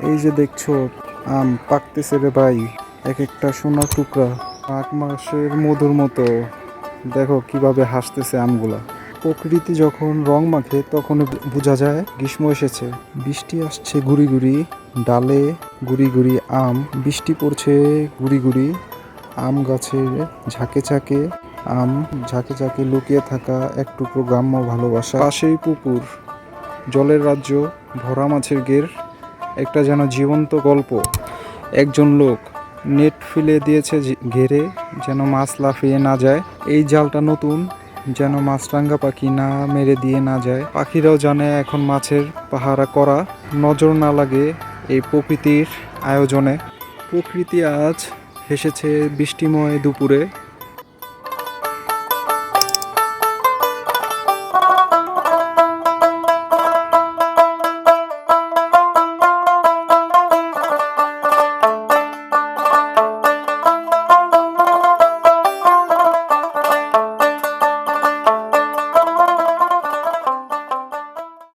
এই যে দেখছ, আম পাকতেছে রে ভাই এক একটা সোনার টুকরা মাঘ মাসের মধুর মতো। দেখো কীভাবে হাসতেছে আমগুলা। প্রকৃতি যখন রং মাখে তখন বোঝা যায়, গ্রীষ্ম এসেছে। বৃষ্টি আসছে গুড়ি গুড়ি, ডালে গুড়ি গুড়ি আম, বৃষ্টি পড়ছে গুড়ি গুড়ি, আম গাছের ঝাঁকে ঝাঁকে, আম ঝাঁকে ঝাঁকে লুকিয়ে থাকা এক টুকরো গ্রাম্য ভালোবাসা। পাশেই পুকুর, জলের রাজ্য, ভরা মাছের গের একটা যেন জীবন্ত গল্প। একজন লোক নেট ফেলে দিয়েছে ঘেরে যেন মাছ লাফিয়ে না যায়। এই জালটা নতুন, যেন মাছরাঙ্গা পাখি না মেরে দিয়ে না যায়। পাখিরাও জানে এখন মাছের পাহারা করা নজর না লাগে এই প্রকৃতির আয়োজনে। প্রকৃতি আজ হেসেছে বৃষ্টিময় দুপুরে।